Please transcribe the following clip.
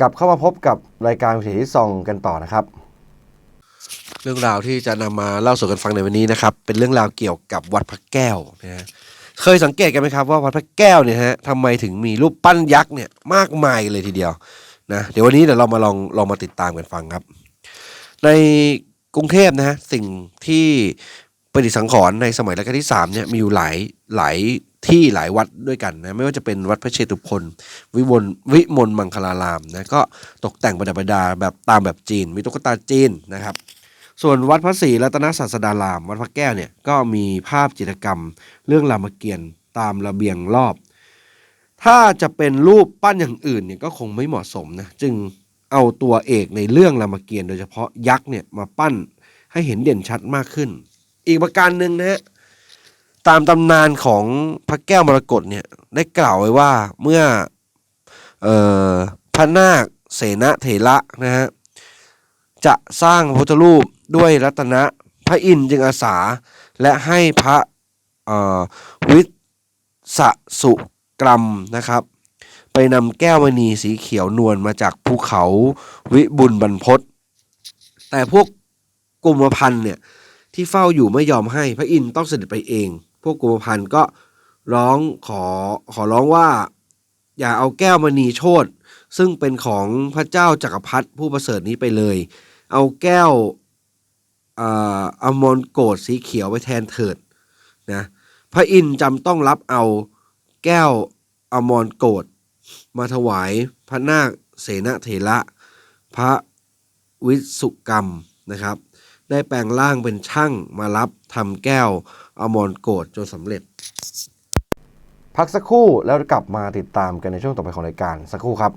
กลับเข้ามาพบกับรายการวิถีที่ซองกันต่อนะครับ เรื่องราวที่จะนำมาเล่าสู่กันฟังในวันนี้นะครับ เป็นเรื่องราวเกี่ยวกับวัดพระแก้วนะฮะเคยสังเกตกันไหมครับว่าวัดพระแก้วเนี่ยฮะทำไมถึงมีรูปปั้นยักษ์เนี่ยมากมายเลยทีเดียวนะเดี๋ยววันนี้เดี๋ยวเรามาลองลองมาติดตามกันฟังครับ ในกรุงเทพนะฮะสิ่งที่ประดิษฐ์สังขรณ์ในสมัยรัชกาลที่สามเนี่ยมีอยู่หลายหลาย ที่หลายวัดด้วยกันนะไม่ว่าจะเป็นวัดพระเชตุพนวิมลวิมลมังคลารามนะก็ตกแต่งประดับประดาแบบตามแบบจีน มีตุ๊กตาจีนนะครับ ส่วนวัดพระศรีรัตนศาสดาราม วัดพระแก้วเนี่ยก็มีภาพจิตรกรรม เรื่องรามเกียรติ์ตามระเบียงรอบ ถ้าจะเป็นรูปปั้นอย่างอื่นเนี่ยก็คงไม่เหมาะสมนะจึงเอาตัวเอกในเรื่องรามเกียรติ์โดยเฉพาะยักษ์เนี่ยมาปั้นให้เห็นเด่นชัดมากขึ้น อีกประการหนึ่งนะฮะ ตามตำนานของพระแก้วมรกตเนี่ยได้กล่าวไว้ว่าเมื่อออพระนาคเสนเถระนะฮะจะสร้างพระพุทธรูปด้วยรัตนะพระอินทร์จึงอาสาและให้พระวิสสุกรรมนะครับ ไปนำแก้วมณีสีเขียวนวลมาจากภูเขาวิบุญบรรพตแต่พวกกุมพันเนี่ยที่เฝ้าอยู่ไม่ยอมให้พระอินทร์ต้องเสด็จไปเอง พวกกุมพันก็ร้องขอขอร้องว่า อย่าเอาแก้วมณีโชตซึ่งเป็นของพระเจ้าจักรพรรดิผู้ประเสริฐนี้ไปเลย เอาแก้วเอ่ออมรโกดสีเขียวไปแทนเถิดนะพระอินทร์จำต้องรับเอาแก้วอมรโกดมาถวายพระนาคเสนเถระพระวิสุกรรมนะครับ ได้แปลงร่างเป็นช่างมารับทำแก้วอมรโกดจนสำเร็จ พักสักครู่แล้วกลับมาติดตามกันในช่วงต่อไปของรายการสักครู่ครับ